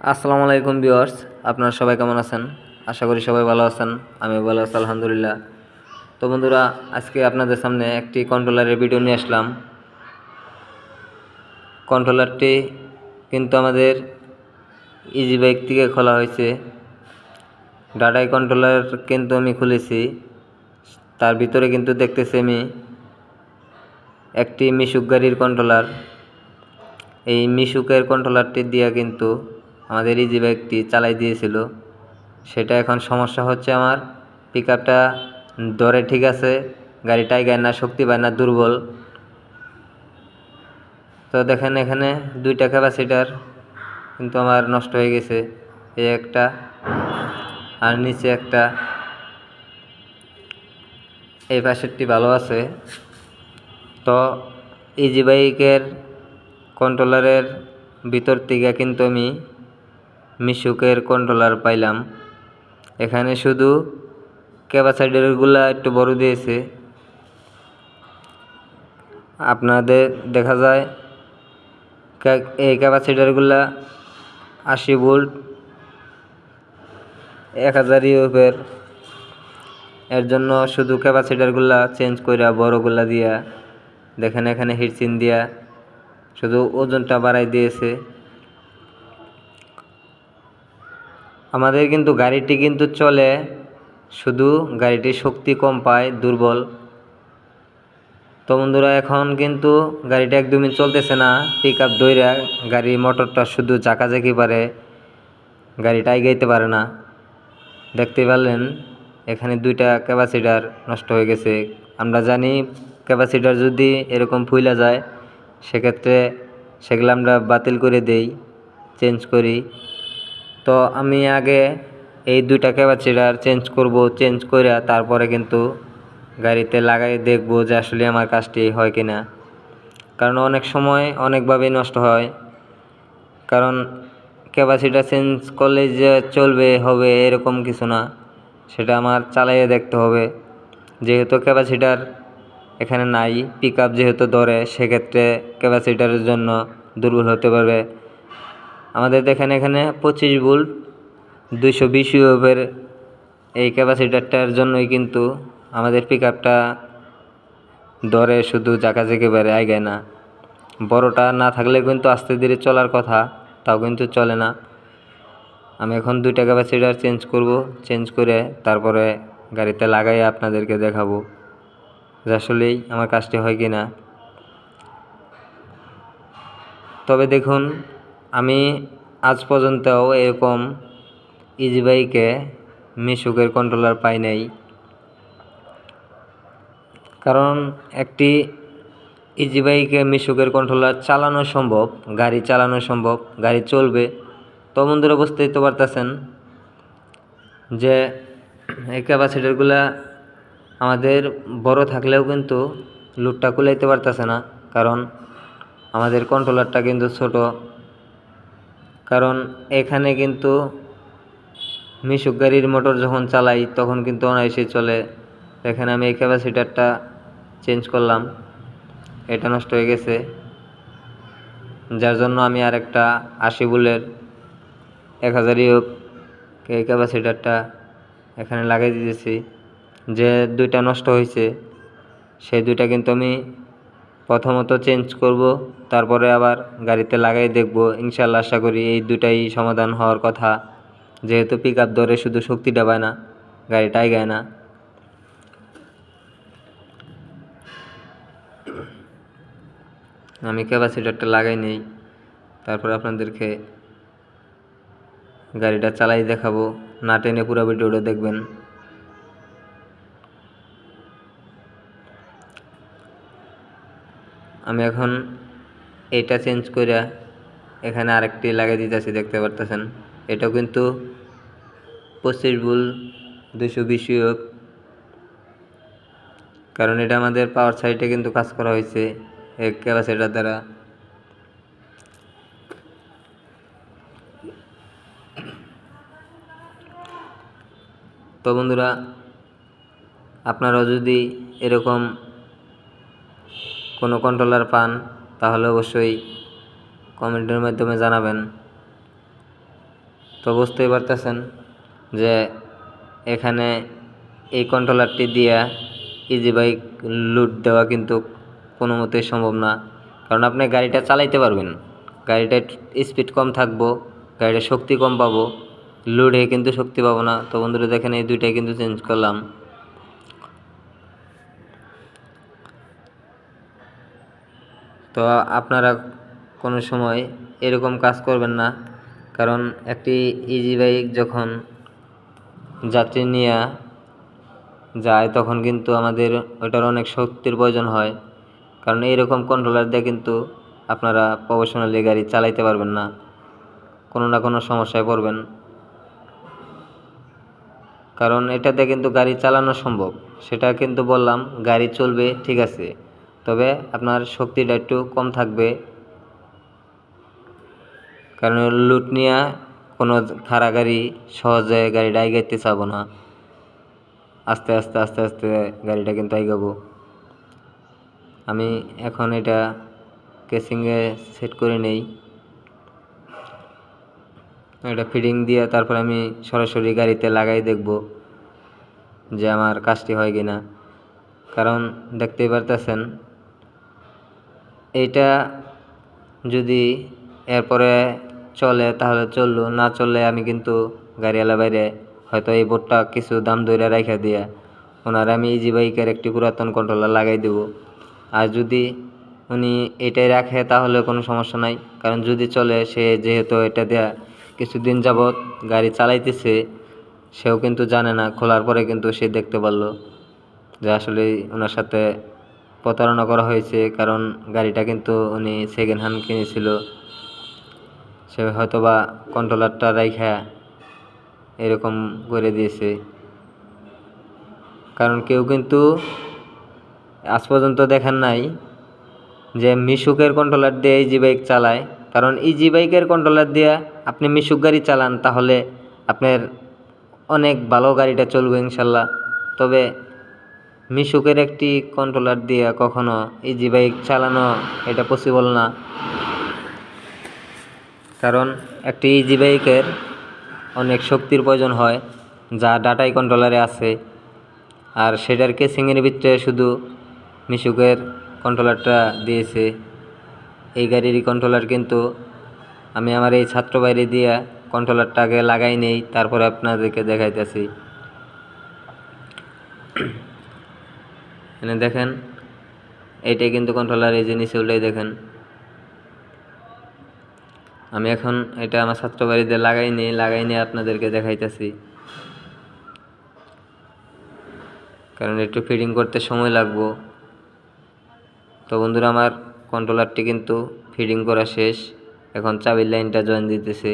আসসালামু আলাইকুম ভিউয়ার্স, আপনারা সবাই কেমন আছেন? আশা করি সবাই ভালো আছেন আমি ভালো আছি, আলহামদুলিল্লাহ। তো বন্ধুরা, আজকে আপনাদের সামনে একটি কন্ট্রোলারের ভিডিও নিয়ে আসলাম। কন্ট্রোলারটি কিন্তু আমাদের ইজি বাইক থেকে খোলা হয়েছে। ডাটাই কন্ট্রোলার কিন্তু আমি খুলেছি। তার ভিতরে কিন্তু দেখতেছি আমি একটি মিশুক গাড়ির কন্ট্রোলার এই মিশুকের কন্ট্রোলারটি দিয়ে কিন্তু আমাদের ইজি বাইকটি চালাই দিয়েছিল, সেটা এখন সমস্যা হচ্ছে আমার। পিক আপটা দরে ঠিক আছে, গাড়ি গায়ে না, শক্তি পায় না, দুর্বল। তো দেখেন এখানে দুইটা ক্যাপাসিটার কিন্তু আমার নষ্ট হয়ে গেছে, এই একটা আর নিচে একটা। এই পাশেরটি ভালো আছে। তো ইজি বাইকের কন্ট্রোলারের ভিতর থেকে কিন্তু আমি মিশুকের কন্ট্রোলার পাইলাম। এখানে শুধু ক্যাপাসাইডারগুলা একটু বড় দিয়েছে। আপনাদের দেখা যায় এই ক্যাপাসিটারগুলা আশি ভোল্ট, এক হাজার ইউপের এর জন্য শুধু ক্যাপাসিটারগুলা চেঞ্জ কইরা বড়গুলা দিয়া, দেখেন এখানে হিটসিন দিয়া, শুধু ওজনটা বাড়াই দিয়েছে। আমাদের কিন্তু গাড়িটি কিন্তু চলে, শুধু গাড়িটির শক্তি কম পায়, দুর্বল। তো বন্ধুরা, এখন কিন্তু গাড়িটা একদমই চলতেছে না। পিক আপ দইরা গাড়ির মোটরটা শুধু জাকাজাকি পারে, গাড়িটা গাইতে পারে না। দেখতে পারলেন, এখানে দুইটা ক্যাপাসিটার নষ্ট হয়ে গেছে। আমরা জানি ক্যাপাসিটার যদি এরকম ফুইলা যায়, সেক্ষেত্রে সেগুলো আমরা বাতিল করে দেই চেঞ্জ করি। তো আমি আগে এই দুইটা ক্যাপাসিটার চেঞ্জ করব চেঞ্জ করে তারপরে কিন্তু গাড়িতে লাগাই দেখব যে আসলে আমার কাজটি হয় কি না কারণ অনেক সময় অনেকভাবেই নষ্ট হয়। কারণ ক্যাপাসিটার চেঞ্জ করলে যে চলবে, হবে এরকম কিছু না। সেটা আমার চালাইয়ে দেখতে হবে। যেহেতু ক্যাপাসিটার এখানে নাই পিক আপ যেহেতু ধরে, সেক্ষেত্রে ক্যাপাসিটারের জন্য দুর্বল হতে পারবে। আমাদের দেখেন এখানে পঁচিশ ভোল্ট, দুইশো বিশ ইউএফের এই ক্যাপাসিটারটার জন্যই কিন্তু আমাদের পিক আপটা ধরে শুধু জাকাজাকি বেড়ে আগে না। বড়টা না থাকলে কিন্তু আস্তে ধীরে চলার কথা, তাও কিন্তু চলে না। আমি এখন দুইটা ক্যাপাসিটার চেঞ্জ করব, চেঞ্জ করে তারপরে গাড়িতে লাগাই আপনাদেরকে দেখাবো যে আসলেই আমার কাজটি হয় কি না তবে দেখুন আমি আজ পর্যন্তও এরকম ইজি বাইকে মিশুকের কন্ট্রোলার পাই নাই। কারণ একটি ইজি বাইকে মিশুকের কন্ট্রোলার চালানো সম্ভব, গাড়ি চালানো সম্ভব, গাড়ি চলবে। তো বন্ধুরা বুঝতেই তো পারতেছেন যে এই ক্যাপাসিটারগুলা আমাদের বড় থাকলেও কিন্তু লুটটা কুলাইতে পারতেছে না। কারণ আমাদের কন্ট্রোলারটা কিন্তু ছোট। কারণ এখানে কিন্তু মিশুক গাড়ির মোটর যখন চালাই, তখন কিন্তু অনায়াসে চলে। এখানে আমি এই ক্যাপাসিটারটা চেঞ্জ করলাম। এটা নষ্ট হয়ে গেছে। যার জন্য আমি আর একটা আশি বুলের এক হাজার ইউক এই ক্যাপাসিটারটা এখানে লাগিয়ে দিয়েছি যে দুইটা নষ্ট হয়েছে, সেই দুইটা কিন্তু আমি প্রথমত চেঞ্জ করব, তারপরে আবার গাড়িতে লাগাই দেখব। ইনশাল্লাহ আশা করি এই দুটাই সমাধান হওয়ার কথা। যেহেতু পিক আপ ধরে শুধু শক্তিটা পায় না, গাড়িটাই গায় না। আমি ক্যাপাসিটারটা লাগাই নেই, তারপর আপনাদেরকে গাড়িটা চালাই দেখাবো। না টেনে পুরো ভিডিওটা দেখবেন। আমি এখন এইটা চেঞ্জ করে এখানে আরেকটি লাগিয়ে দিতেছি, দেখতে পারতেছেন? এটাও কিন্তু পঁচিশ বুল দুশো বিশ কারণ এটা আমাদের পাওয়ার সাইডে কিন্তু কাজ করা হয়েছে এই ক্যাপাসিটার দ্বারা। তো বন্ধুরা, আপনারাও যদি এরকম কোনো কন্ট্রোলার পান, তাহলে অবশ্যই কমেন্টের মাধ্যমে জানাবেন। তো বুঝতেই পারতেছেন যে এখানে এই কন্ট্রোলারটি দিয়া ইজি বাইক লুট দেওয়া কিন্তু কোনো মতেই সম্ভব না। কারণ আপনি গাড়িটা চালাইতে পারবেন। গাড়িটা স্পিড কম থাকব গাড়িটা শক্তি কম পাবো লুডে কিন্তু শক্তি পাবো না। তো বন্ধুরা দেখেন এই দুইটাই কিন্তু চেঞ্জ করলাম। তো আপনারা কোনো সময় এরকম কাজ করবেন না। কারণ একটি ইজি বাইক যখন যাত্রী নিয়ে যায়, তখন কিন্তু আমাদের ওটার অনেক শক্তির প্রয়োজন হয়। কারণ এইরকম কন্ট্রোলার দিয়ে কিন্তু আপনারা প্রফেশনালি গাড়ি চালাইতে পারবেন না। কোনো না কোনো সমস্যায় পড়বেন। কারণ এটাতে কিন্তু গাড়ি চালানো সম্ভব। সেটা কিন্তু বললাম, গাড়ি চলবে, ঠিক আছে। তবে আপনার শক্তিটা একটু কম থাকবে। কারণ লুট নিয়ে কোনো খাড়া গাড়ি সহজে গাড়িটা আইগাইতে চাবো না। আস্তে আস্তে আস্তে আস্তে গাড়িটা কিন্তু আইগাবো আমি এখন এটা কেসিংয়ে সেট করে নেই। এটা ফিটিং দিয়ে তারপর আমি সরাসরি গাড়িতে লাগাই দেখব যে আমার কাজটি হয় কি না কারণ দেখতেই পারতেছেন এইটা যদি এরপরে চলে তাহলে চলল, না চললে আমি কিন্তু গাড়িওয়ালা বাইরে হয়তো এই বোর্ডটা কিছু দাম ধরে রেখে দিয়া ওনার আমি ইজি বাইকের একটি পুরাতন কন্ট্রোলার লাগাই দেবো। আর যদি উনি এটাই রাখে তাহলে কোনো সমস্যা নাই, কারণ যদি চলে সে যেহেতু এটা দেয়া কিছুদিন যাবৎ গাড়ি চালাইতেছে, সেও কিন্তু জানে না, খোলার পরে কিন্তু সে দেখতে পারল যে আসলে ওনার সাথে প্রতারণা করা হয়েছে, কারণ গাড়িটা কিন্তু উনি সেকেন্ড হ্যান্ড কিনেছিল। সে হয়তো বা কন্ট্রোলারটা রাইখা এরকম করে দিয়েছে। কারণ কেউ কিন্তু আজ পর্যন্ত দেখেন নাই যে মিশুকের কন্ট্রোলার দিয়ে ইজি বাইক চালায়। কারণ ইজি বাইকের কন্ট্রোলার দিয়ে আপনি মিশুক গাড়ি চালান, তাহলে আপনার অনেক ভালো গাড়িটা চলবে ইনশাল্লাহ। তবে মিশুকের একটি কন্ট্রোলার দিয়ে কখনো ইজি বাইক চালানো এটা পসিবল না। কারণ একটি ইজি বাইকের অনেক শক্তির প্রয়োজন হয়, যা ডাটাই কন্ট্রোলারে আছে। আর সেটার কেসিংয়ের ভিতরে শুধু মিশুকের কন্ট্রোলারটা দিয়েছে। এই গাড়িরই কন্ট্রোলার কিন্তু আমি আমার এই ছাত্র বাইরে দিয়া কন্ট্রোলারটা আগে লাগাই নেই, তারপরে আপনাদেরকে দেখাইতেছি। এখানে দেখেন এইটাই কিন্তু কন্ট্রোলার এই যে নিচে দেখেন। আমি এখন এটা আমার ছাত্র বাড়িতে লাগাই নিই, লাগাই নিয়ে আপনাদেরকে দেখাইতেছি। কারণ একটু ফিটিং করতে সময় লাগবো। তো বন্ধুরা, আমার কন্ট্রোলারটি কিন্তু ফিটিং করা শেষ। এখন চাবির লাইনটা জয়েন দিতেছে।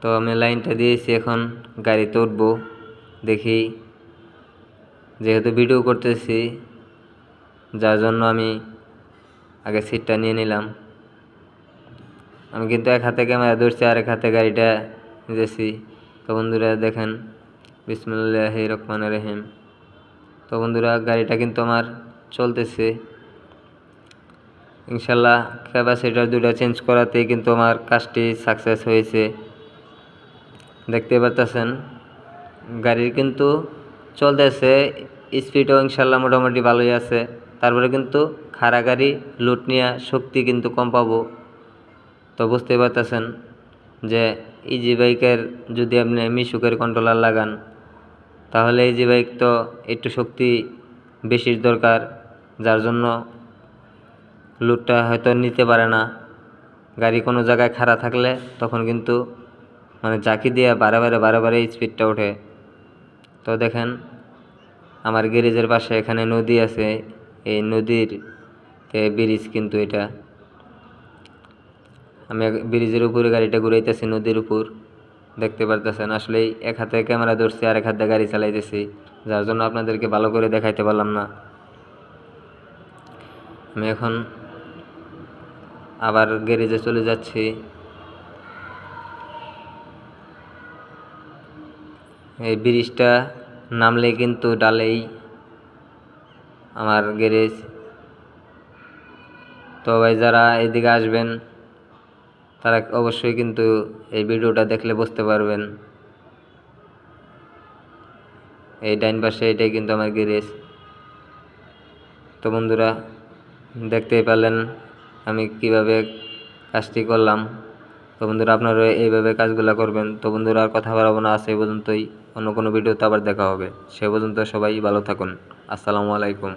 তো আমি লাইনটা দিয়েছি এখন গাড়িতে উঠবো, দেখি। যেহেতু ভিডিও করতেছি, যার জন্য আমি আগে সিটটা নিয়ে নিলাম। আমি কিন্তু এক হাতে ক্যামেরা ধরছি আর এক হাতে গাড়িটা নিতেছি। তো বন্ধুরা দেখেন বিসমুল্লাহ রহমান রহিম। তো বন্ধুরা, গাড়িটা কিন্তু আমার চলতেছে। ইনশাল্লাহ ক্যাপাসিটার দুটা চেঞ্জ করাতেই কিন্তু আমার কাজটি সাকসেস হয়েছে। দেখতে পারতেছেন। গাড়ির কিন্তু চলতেছে স্পিডও ইনশাল্লাহ মোটামুটি ভালোই আছে। তারপরে কিন্তু খাড়া গাড়ি লুট নেওয়া শক্তি কিন্তু কম পাবো। তো বুঝতেই পারতেছেন যে ইজি বাইকের যদি আপনি মিশুকের কন্ট্রোলার লাগান, তাহলে ইজি বাইক তো একটু শক্তি বেশির দরকার। যার জন্য লুটটা হয়তো নিতে পারে না। গাড়ি কোনো জায়গায় খাড়া থাকলে তখন কিন্তু মানে জাকি দিয়ে বারে বারে বারে বারে স্পিডটা ওঠে। তো দেখেন, আমার গ্যারেজের পাশে এখানে নদী আছে, এই নদীর ব্রিজ কিন্তু এটা। আমি ব্রিজের উপরে গাড়িটা ঘুরাইতেছি, নদীর উপর। দেখতে পারতেছেন, আসলে এক হাতে ক্যামেরা ধরছি আর এক হাতে গাড়ি চালাইতেছি। যার জন্য আপনাদেরকে ভালো করে দেখাইতে পারলাম না। আমি এখন আবার গ্যারেজে চলে যাচ্ছি। এই ব্রিজটা নামলে কিন্তু ডালেই আমার গ্যারেজ। তো ভাই, যারা এদিকে আসবেন, তারা অবশ্যই কিন্তু এই ভিডিওটা দেখলে বুঝতে পারবেন। এই ডাইন পাশে এটাই কিন্তু আমার গ্যারেজ। তো বন্ধুরা, দেখতেই পারলেন আমি কীভাবে কাজটি করলাম। তো বন্ধুরা, আপনারা এইভাবে কাজগুলো করবেন। তো বন্ধুরা, আর কথা বাড়াবো না আছে পর্যন্তই। অন্য কোনো ভিডিওতে আবার দেখা হবে। সে পর্যন্ত সবাই ভালো থাকুন। আসসালামু আলাইকুম।